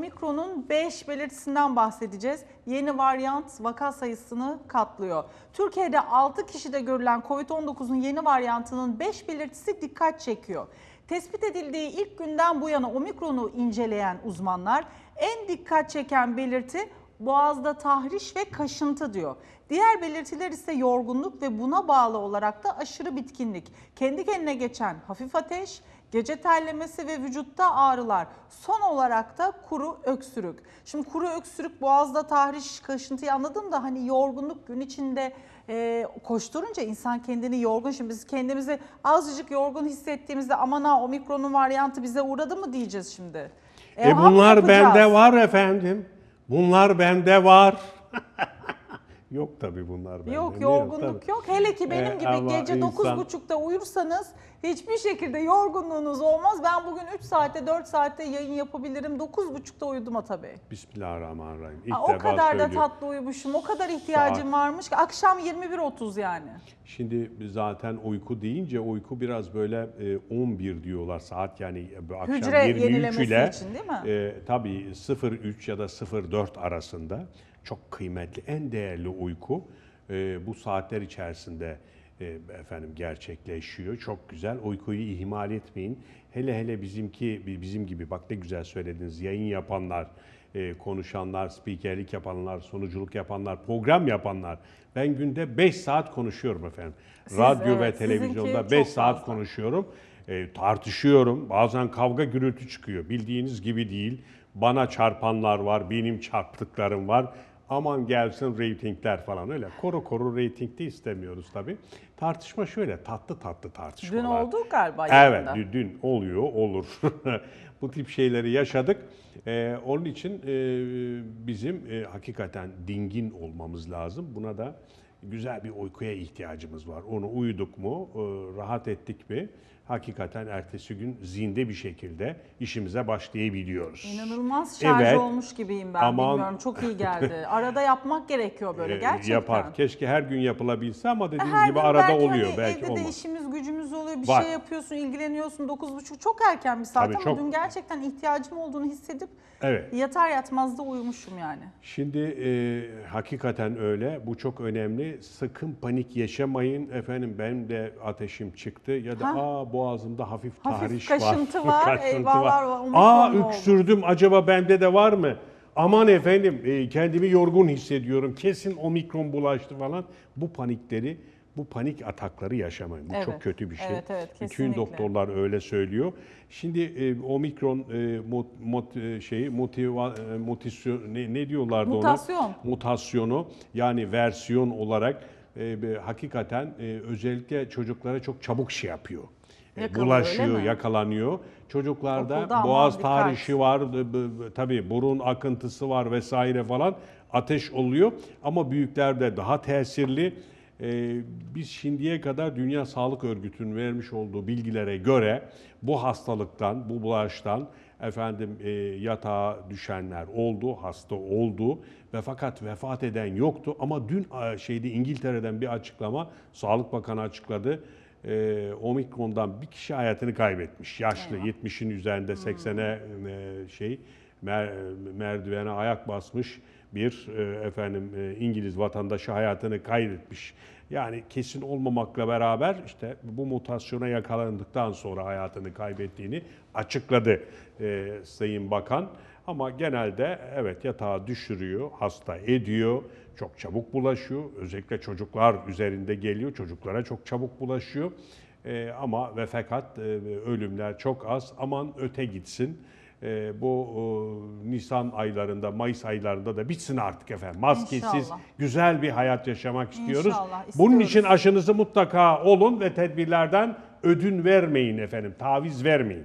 omikronun 5 belirtisinden bahsedeceğiz. Yeni varyant vaka sayısını katlıyor. Türkiye'de 6 kişide görülen COVID-19'un yeni varyantının 5 belirtisi dikkat çekiyor. Tespit edildiği ilk günden bu yana omikronu inceleyen uzmanlar en dikkat çeken belirti boğazda tahriş ve kaşıntı diyor. Diğer belirtiler ise yorgunluk ve buna bağlı olarak da aşırı bitkinlik. Kendi kendine geçen hafif ateş, gece terlemesi ve vücutta ağrılar. Son olarak da kuru öksürük. Şimdi kuru öksürük, boğazda tahriş, kaşıntıyı anladım da hani yorgunluk gün içinde e, koşturunca insan kendini yorgun. Şimdi biz kendimizi azıcık yorgun hissettiğimizde aman ha omikronun varyantı bize uğradı mı diyeceğiz şimdi. E hap bunlar yapacağız. bende var efendim. Bunlar bende var. yok tabii bunlar bende. Yok yorgunluk Tabii. yok. Hele ki benim Ee, gibi gece insan- 9.30'da uyursanız hiçbir şekilde yorgunluğunuz olmaz. Ben bugün 3 saatte 4 saatte yayın yapabilirim. 9.30'da uyudum ha tabii. Bismillahirrahmanirrahim. İlk Ha, o kadar da söylüyorum. tatlı uyumuşum. O kadar ihtiyacım Saat. varmış ki akşam 21.30 yani. Şimdi zaten uyku deyince uyku biraz böyle e, 11 diyorlar saat yani bu akşam Hücre 23 yenilemesi ile için değil mi? e, tabii 03 ya da 04 arasında çok kıymetli en değerli uyku e, bu saatler içerisinde e, efendim gerçekleşiyor. Çok güzel. Uykuyu ihmal etmeyin. Hele hele bizimki bizim gibi bak ne güzel söylediniz. Yayın yapanlar, e, konuşanlar, spikerlik yapanlar, sunuculuk yapanlar, program yapanlar. Ben günde 5 saat konuşuyorum efendim. Siz, Radyo ve evet, sizinki televizyonda çok 5 saat fazla. konuşuyorum. E, tartışıyorum. Bazen kavga gürültü çıkıyor. Bildiğiniz gibi değil. Bana çarpanlar var, benim çarptıklarım var. Aman gelsin reytingler falan öyle. Koru koru reyting de istemiyoruz tabii. Tartışma şöyle tatlı tatlı tartışmalar. Dün oldu galiba Evet, yayında. dün, dün oluyor, olur. Bu tip şeyleri yaşadık. Ee, onun için e, bizim e, hakikaten dingin olmamız lazım. Buna da güzel bir uykuya ihtiyacımız var. Onu uyuduk mu, e, rahat ettik mi, hakikaten ertesi gün zinde bir şekilde işimize başlayabiliyoruz. İnanılmaz şarj Evet. olmuş gibiyim ben Aman- bilmiyorum. Çok iyi geldi. Arada yapmak gerekiyor böyle Ee, gerçekten. Yapar. Keşke her gün yapılabilse ama dediğiniz Her gibi arada belki oluyor. hani belki evde de olmaz. işimiz gücümüz oluyor. Bir Var. şey yapıyorsun, ilgileniyorsun. 9.30 çok erken bir saat Tabii, ama çok. dün gerçekten ihtiyacım olduğunu hissedip Evet. yatar yatmaz da uyumuşum yani. Şimdi e, hakikaten öyle. Bu çok önemli. Sakın panik yaşamayın. Efendim benim de ateşim çıktı ya da Ha. aa boğazımda hafif, Hafif tahriş kaşıntı var. var, eyvahlar var, Aa oldu? öksürdüm acaba bende de var mı? Aman efendim e, kendimi yorgun hissediyorum. Kesin omikron bulaştı falan. Bu panikleri bu panik atakları yaşamayın. Bu Evet. çok kötü bir şey. Evet, evet, Bütün doktorlar öyle söylüyor. Şimdi e, omikron e, mot, mot, e, şeyi motiva, e, ne, ne diyorlardı Mutasyon. ona? Mutasyonu yani versiyon olarak e, be- hakikaten e, özellikle çocuklara çok çabuk şey yapıyor. E, Yakalıyor, bulaşıyor, yakalanıyor. Çocuklarda Okulda boğaz tahrişi var, e, tabii burun akıntısı var vesaire falan. Ateş oluyor ama büyüklerde daha tesirli. Ee, biz şimdiye kadar Dünya Sağlık Örgütü'nün vermiş olduğu bilgilere göre bu hastalıktan, bu bulaştan efendim e, yatağa düşenler oldu, hasta oldu ve fakat vefat eden yoktu. Ama dün e, şeyde İngiltere'den bir açıklama, Sağlık Bakanı açıkladı. E, Omikron'dan bir kişi hayatını kaybetmiş. Yaşlı, 70'in üzerinde 80'e e, şey mer- merdivene ayak basmış bir e, efendim e, İngiliz vatandaşı hayatını kaybetmiş. Yani kesin olmamakla beraber işte bu mutasyona yakalandıktan sonra hayatını kaybettiğini açıkladı e, Sayın Bakan. Ama genelde evet yatağa düşürüyor, hasta ediyor, çok çabuk bulaşıyor. Özellikle çocuklar üzerinde geliyor, çocuklara çok çabuk bulaşıyor. E, ama ve fakat e, ölümler çok az. Aman öte gitsin. E, bu e, Nisan aylarında, Mayıs aylarında da bitsin artık efendim. Maskesiz, İnşallah. güzel bir hayat yaşamak istiyoruz. İnşallah, Bunun istiyoruz. için aşınızı mutlaka olun ve tedbirlerden ödün vermeyin efendim, taviz vermeyin.